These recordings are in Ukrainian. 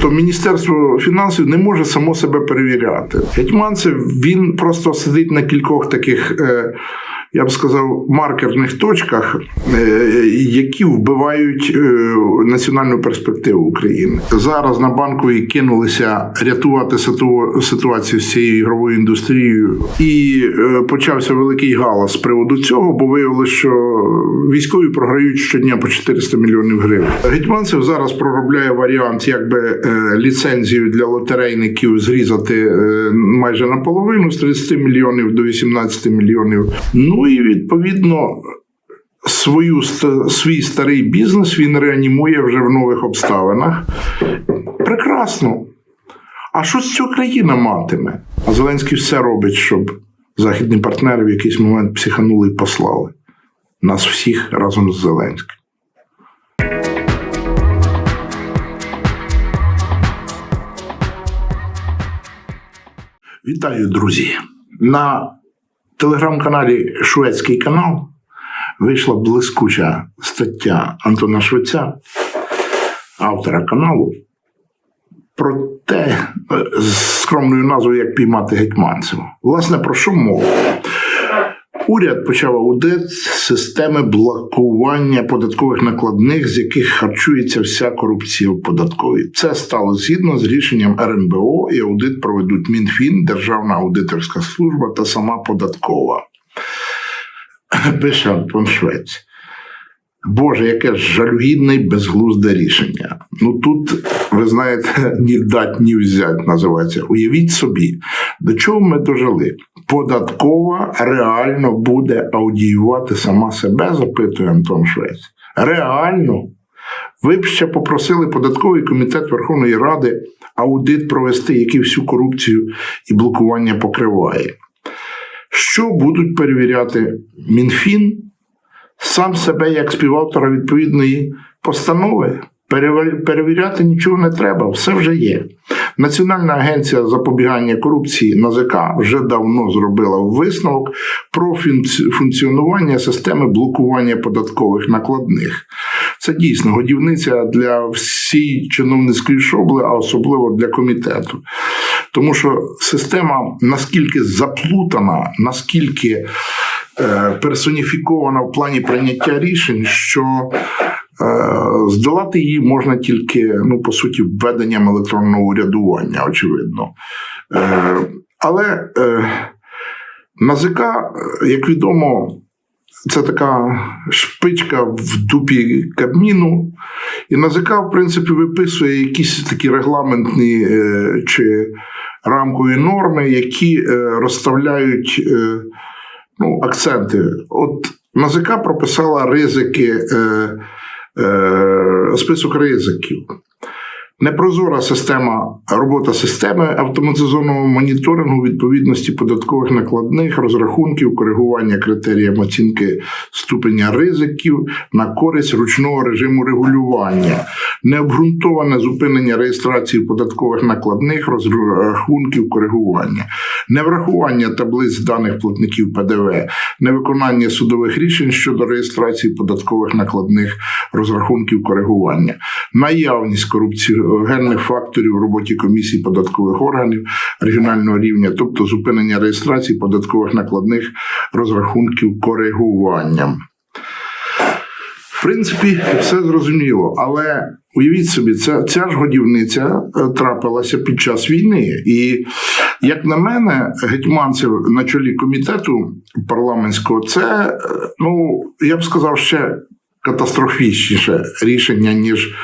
Тобто Міністерство фінансів не може само себе перевіряти. Гетьманцев він просто сидить на кількох таких. Е, я б сказав, маркерних точках, е, які вбивають е, національну перспективу України. Зараз на банковій кинулися рятувати ситу- ситуацію з цією ігровою індустрією, і е, почався великий галас з приводу цього, бо виявилося, що військові програють щодня по 400 мільйонів гривень. Гетьманцев зараз проробляє варіант, якби ліцензію для лотерейників зрізати майже наполовину з 30 мільйонів до 18 мільйонів. Ну і відповідно. Свою свій старий бізнес він реанімує вже в нових обставинах. Прекрасно. А що з цього країна матиме? А Зеленський все робить, щоб західні партнери в якийсь момент психанули і послали нас всіх разом з Зеленським. Вітаю, друзі! На телеграм-каналі Шведський канал вийшла блискуча стаття Антона Швеця, автора каналу, про те, е, з скромною назвою як піймати гетьманцева. Власне, про що мова? Уряд почав аудит системи блокування податкових накладних, з яких харчується вся корупція в податковій. Це стало згідно з рішенням РНБО, і аудит проведуть Мінфін, Державна аудиторська служба та сама податкова. Пише Антон Швець. Боже, яке жалюгідне й безглузде рішення. Ну тут, ви знаєте, ні дать, ні взять називається. Уявіть собі, до чого ми дожили. Податкова реально буде аудіювати сама себе, запитує Антон Швець. Реально. Ви б ще попросили податковий комітет Верховної Ради аудит провести, який всю корупцію і блокування покриває. Що будуть перевіряти Мінфін? Сам себе як співавтора відповідної постанови. Перевіряти нічого не треба, все вже є. Національна агенція запобігання корупції НАЗК вже давно зробила висновок про функціонування системи блокування податкових накладних. Це дійсно годівниця для всієї чиновницької шобли, а особливо для комітету. Тому що система наскільки заплутана, наскільки персоніфікована в плані прийняття рішень, що е, здолати її можна тільки, ну, по суті, введенням електронного урядування, очевидно. Е, але е, НАЗК, е, як відомо, це така шпичка в дупі Кабміну, і НАЗК, в принципі, виписує якісь такі регламентні е, чи рамкові норми, які е, розставляють е, ну, акценти. От НАЗК прописала ризики, е, е, список ризиків. Непрозора система, робота системи автоматизованого моніторингу відповідності податкових накладних, розрахунків, коригування критеріям оцінки ступеня ризиків на користь ручного режиму регулювання, необґрунтоване зупинення реєстрації податкових накладних, розрахунків, коригування, неврахування таблиць даних платників ПДВ, невиконання судових рішень щодо реєстрації податкових накладних розрахунків коригування, наявність корупціогенних факторів в роботі комісій податкових органів регіонального рівня, тобто зупинення реєстрації податкових накладних розрахунків коригуванням. В принципі, все зрозуміло, але уявіть собі, ця, ця ж годівниця е, трапилася під час війни. І, як на мене, гетьманцев на чолі комітету парламентського, це, е, ну, я б сказав, ще катастрофічніше рішення, ніж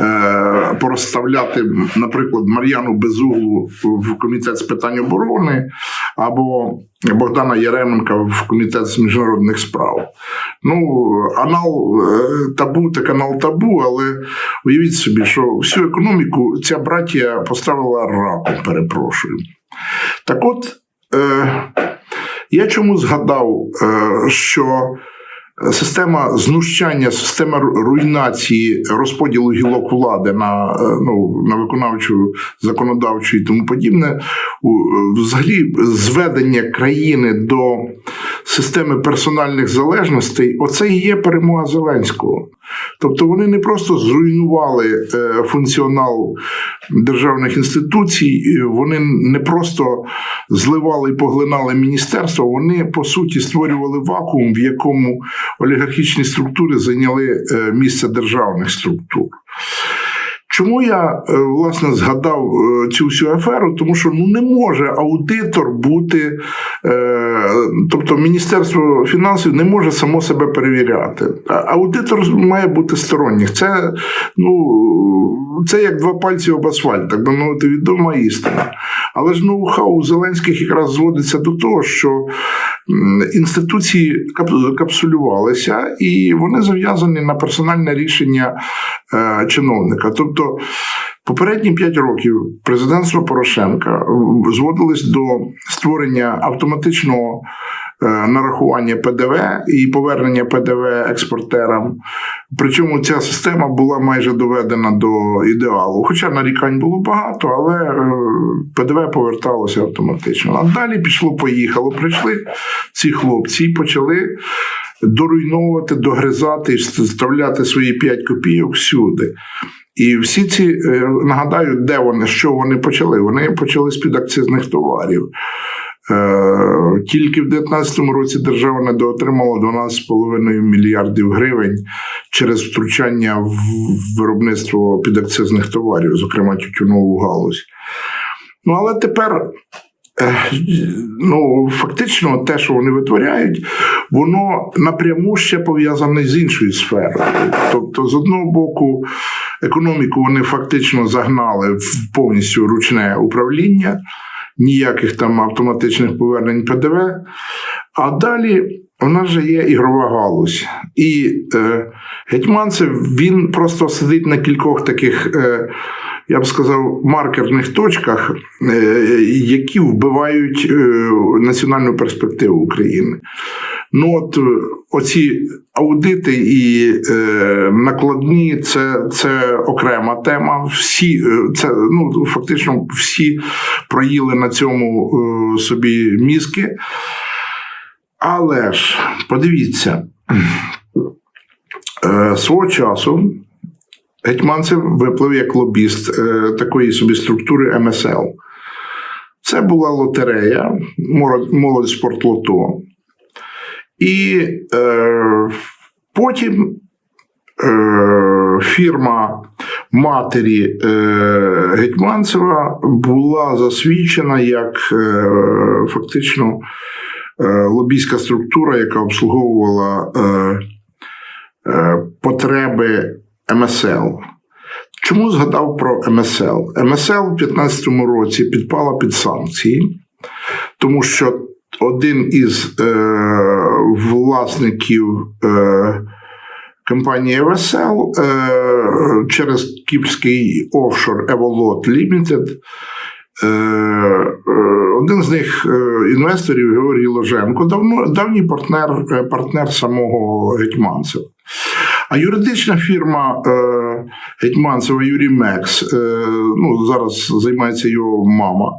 е, порозставляти, наприклад, Мар'яну Безуглу в комітет з питань оборони або Богдана Яременка в комітет з міжнародних справ. Ну, анал е, табу та канал табу, але уявіть собі, що всю економіку ця братія поставила раком, перепрошую. Так от, е, я чому згадав, е, що система знущання, система руйнації розподілу гілок влади на, е, ну, на виконавчу, законодавчу і тому подібне, у- взагалі зведення країни до системи персональних залежностей, оце і є перемога Зеленського. Тобто вони не просто зруйнували е, функціонал державних інституцій, е, вони не просто зливали і поглинали міністерство, вони по суті створювали вакуум, в якому олігархічні структури зайняли е, місце державних структур. Чому я е, власне згадав е, цю всю аферу? Тому що ну не може аудитор бути, тобто Міністерство фінансів не може само себе перевіряти. Аудитор має бути сторонніх. Це ну це як два пальці об асфальт, так би мовити, відома істина. Але ж ноу-хау Зеленських якраз зводиться до того, що інституції кап- капсулювалися, і вони зав'язані на персональне рішення е, чиновника. Тобто попередні 5 років президентство Порошенка зводилось до створення автоматичного нарахування ПДВ і повернення ПДВ експортерам. Причому ця система була майже доведена до ідеалу. Хоча нарікань було багато, але е, ПДВ поверталося автоматично. А далі пішло-поїхало. Прийшли ці хлопці і почали доруйновувати, догризати і вставляти свої 5 копійок всюди. І всі ці е, нагадаю, де вони, що вони почали? Вони почали з підакцизних товарів. Е, Тільки в 2019 році держава недоотримала 12,5 мільярдів гривень через втручання в виробництво підакцизних товарів, зокрема тютюнову галузь. Ну але тепер. е, Ну, фактично, те, що вони витворяють, воно напряму ще пов'язане з іншою сферою. Тобто, з одного боку, економіку вони фактично загнали в повністю ручне управління, ніяких там автоматичних повернень ПДВ. А далі у нас же є ігрова галузь. І е, Гетьманцев він просто сидить на кількох таких. Е, я б сказав, маркерних точках, е, які вбивають е, національну перспективу України. Ну, от е, оці аудити і е, накладні це, це окрема тема. Всі е, це ну фактично всі проїли на цьому е, собі мізки. Але ж подивіться, е, свого часу Гетьманцев виплив як лобіст е, такої собі структури МСЛ. Це була лотерея, молодь спортлото. І е, потім е, фірма матері е, Гетьманцева була засвідчена як е, фактично е, лобійська структура, яка обслуговувала е, е, потреби МСЛ. Чому згадав про МСЛ? МСЛ у 2015 році підпала під санкції, тому що один із е, власників е, компанії ВСЛ е, через кіпрський офшор Evolot Limited Е, е, Один з них е, інвесторів Георгій Ложенко, давно, давній партнер, е, партнер самого Гетьманцева. А юридична фірма е, Гетьманцева Юрій Мекс, е, ну, зараз займається його мама,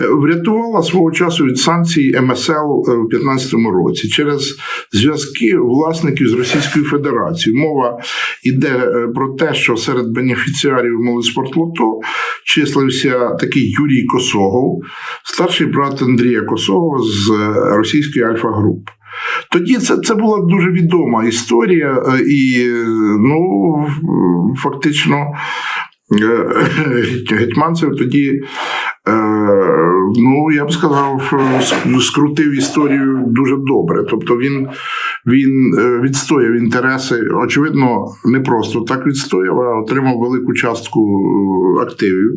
е, врятувала свого часу від санкцій МСЛ е, в 2015 році через зв'язки власників з Російською Федерацією. Мова йде е, про те, що серед бенефіціарів Молодспортлото числився такий Юрій Косогов, старший брат Андрія Косогова з російської Альфа Груп. Тоді це, це була дуже відома історія, е, і ну, фактично е, Гетьманцев тоді, е, ну, я б сказав, скрутив історію дуже добре. Тобто він, він відстояв інтереси, очевидно, не просто так відстояв, а отримав велику частку активів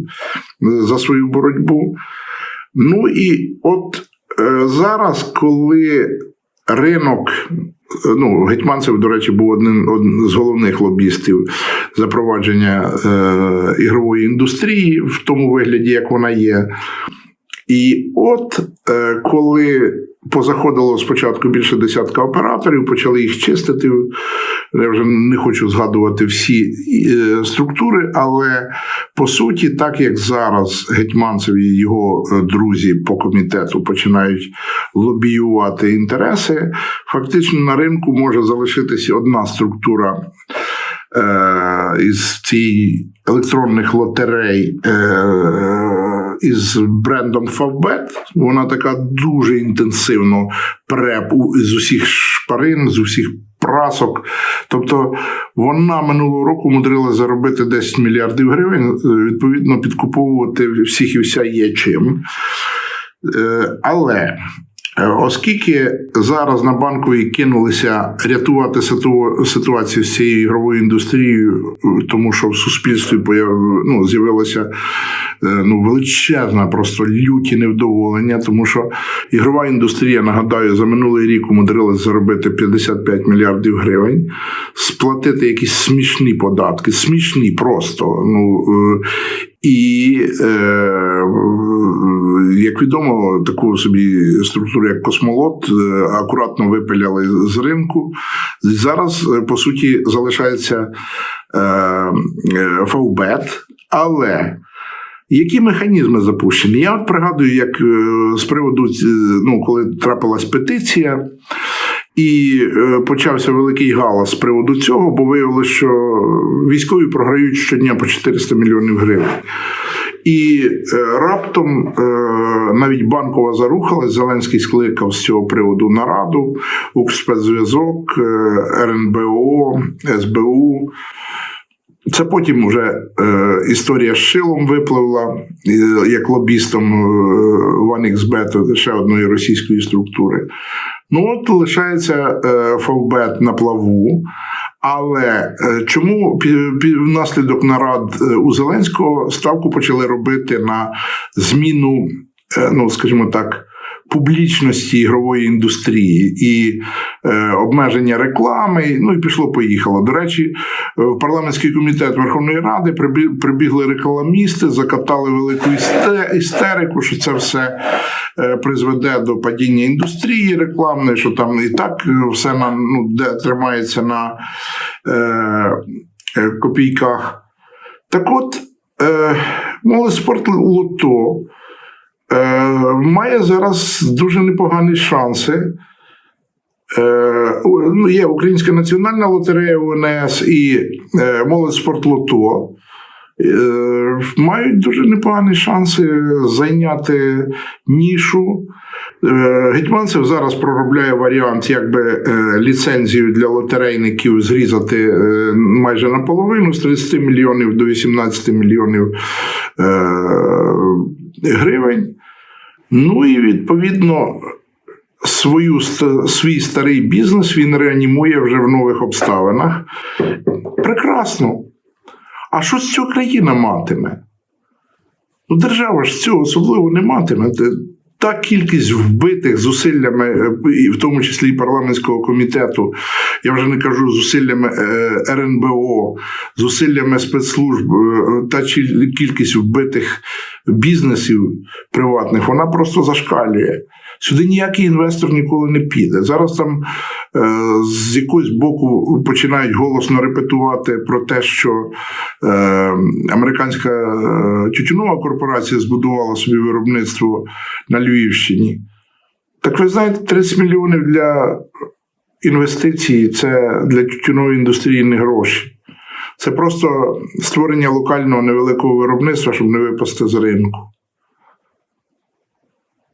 за свою боротьбу. Ну і от зараз, коли ринок. Ну, Гетьманцев, до речі, був одним, одним з головних лобістів запровадження е, ігрової індустрії в тому вигляді, як вона є. І от е, коли позаходило спочатку більше десятка операторів, почали їх чистити. Я вже не хочу згадувати всі е, структури, але по суті, так як зараз Гетьманцев і його е, друзі по комітету починають лобіювати інтереси, фактично на ринку може залишитися одна структура е, із цієї електронних лотерей. Із брендом Favbet. Вона така дуже інтенсивно пре у- з усіх шпарин, з усіх прасок. Тобто вона минулого року мудрила заробити 10 мільярдів гривень, е, відповідно, підкуповувати всіх і вся є чим. Е, Але оскільки зараз на банковій кинулися рятувати ситуацію з цією ігровою індустрією, е, тому що в суспільстві ну, з'явилося е, ну, величезне, просто люті невдоволення, тому що ігрова індустрія, нагадаю, за минулий рік умудрилась заробити 55 мільярдів гривень, сплатити якісь смішні податки, смішні просто. Ну, е, і, е, як відомо, таку собі структуру, як космолот, е, акуратно випиляли з ринку. Зараз, е, по суті, залишається е, е, фаубет, але. Які механізми запущені? Я от пригадую, як з приводу, ну, коли трапилась петиція, і е, почався великий галас з приводу цього, бо виявилося, що військові програють щодня по 400 мільйонів гривень. І е, раптом е, навіть банкова зарухалась, Зеленський скликав з цього приводу нараду, Укрспецзв'язок, е, РНБО, СБУ. Це потім вже історія з шилом випливла як лобістом OneXBet, ще одної російської структури. Ну от лишається е, Фавбет на плаву. Але е, чому внаслідок нарад е, у Зеленського ставку почали робити на зміну, ну скажімо так, публічності ігрової індустрії і е, обмеження реклами? Ну і пішло поїхало. До речі, е, в парламентський комітет Верховної Ради прибігли рекламісти, закатали велику істерику, що це все е, призведе до падіння індустрії рекламної, що там і так е, все на ну, де тримається на е, копійках. Так от, е, молодспорт Лото е, має зараз дуже непогані шанси. Е, ну, є Українська національна лотерея УНС і е, молодь спорт Лото. Е, мають дуже непогані шанси зайняти нішу. Е, Гетьманцев зараз проробляє варіант, якби е, ліцензію для лотерейників зрізати е, майже наполовину з 30 мільйонів до 18 мільйонів гривень. Ну і відповідно свою, свій старий бізнес він реанімує вже в нових обставинах. Прекрасно. А що з цього країна матиме? Ну, держава ж цього особливо не матиме. Та кількість вбитих зусиллями, е, в тому числі і парламентського комітету, я вже не кажу зусиллями е, РНБО, зусиллями спецслужб е, та кількість вбитих бізнесів приватних, вона просто зашкалює. Сюди ніякий інвестор ніколи не піде. Зараз там е, з якогось боку починають голосно репетувати про те, що е, американська е, тютюнова корпорація збудувала собі виробництво на Львівщині. Так ви знаєте, 30 мільйонів для інвестицій це для тютюнової індустрії не гроші. Це просто створення локального невеликого виробництва, щоб не випасти з ринку.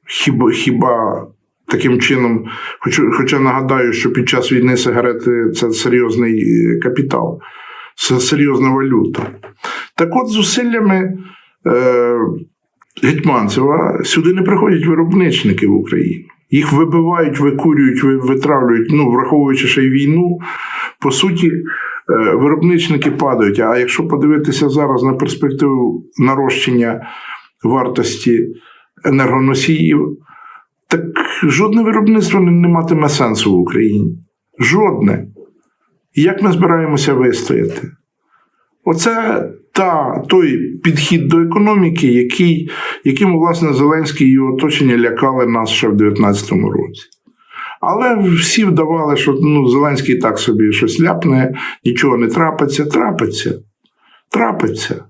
Хіба, хіба таким чином, хоча, хоча нагадаю, що під час війни сигарети це серйозний е, капітал, це серйозна валюта. Так от, зусиллями е, Гетьманцева сюди не приходять виробничники в Україну. Їх вибивають, викурюють, витравлюють, ну, враховуючи ще й війну. По суті, е, виробничники падають. А якщо подивитися зараз на перспективу нарощення вартості енергоносіїв, так жодне виробництво не, не матиме сенсу в Україні. Жодне. Як ми збираємося вистояти? Оце та той підхід до економіки, який, яким, власне, Зеленський і його оточення лякали нас ще в 2019 році. Але всі вдавали, що ну, Зеленський так собі щось ляпне, нічого не трапиться, трапиться. Трапиться.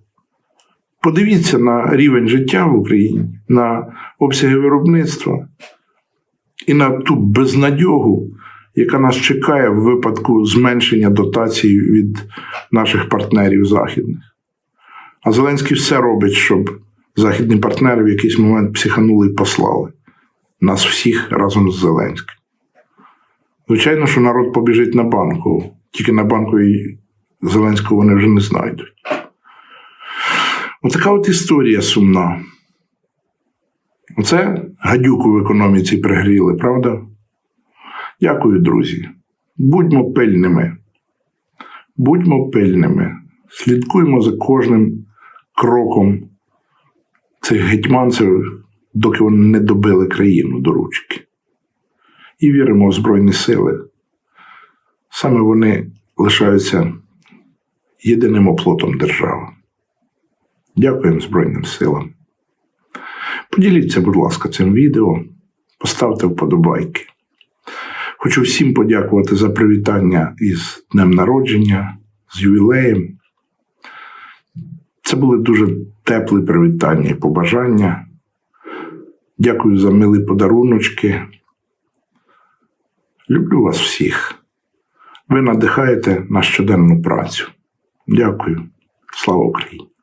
Подивіться на рівень життя в Україні, на обсяги виробництва і на ту безнадьогу, яка нас чекає в випадку зменшення дотацій від наших партнерів західних. А Зеленський все робить, щоб західні партнери в якийсь момент психанули і послали нас всіх разом з Зеленським. Звичайно, що народ побіжить на банку, тільки на банку і Зеленського вони вже не знайдуть. Отака от історія сумна. Оце гадюку в економіці пригріли, правда? Дякую, друзі. Будьмо пильними. Будьмо пильними. Слідкуємо за кожним кроком цих гетьманців, доки вони не добили країну до ручки. І віримо в Збройні сили. Саме вони лишаються єдиним оплотом держави. Дякуємо Збройним силам. Поділіться, будь ласка, цим відео, поставте вподобайки. Хочу всім подякувати за привітання із Днем народження, з ювілеєм. Це були дуже теплі привітання і побажання. Дякую за милі подаруночки. Люблю вас всіх. Ви надихаєте на щоденну працю. Дякую. Слава Україні!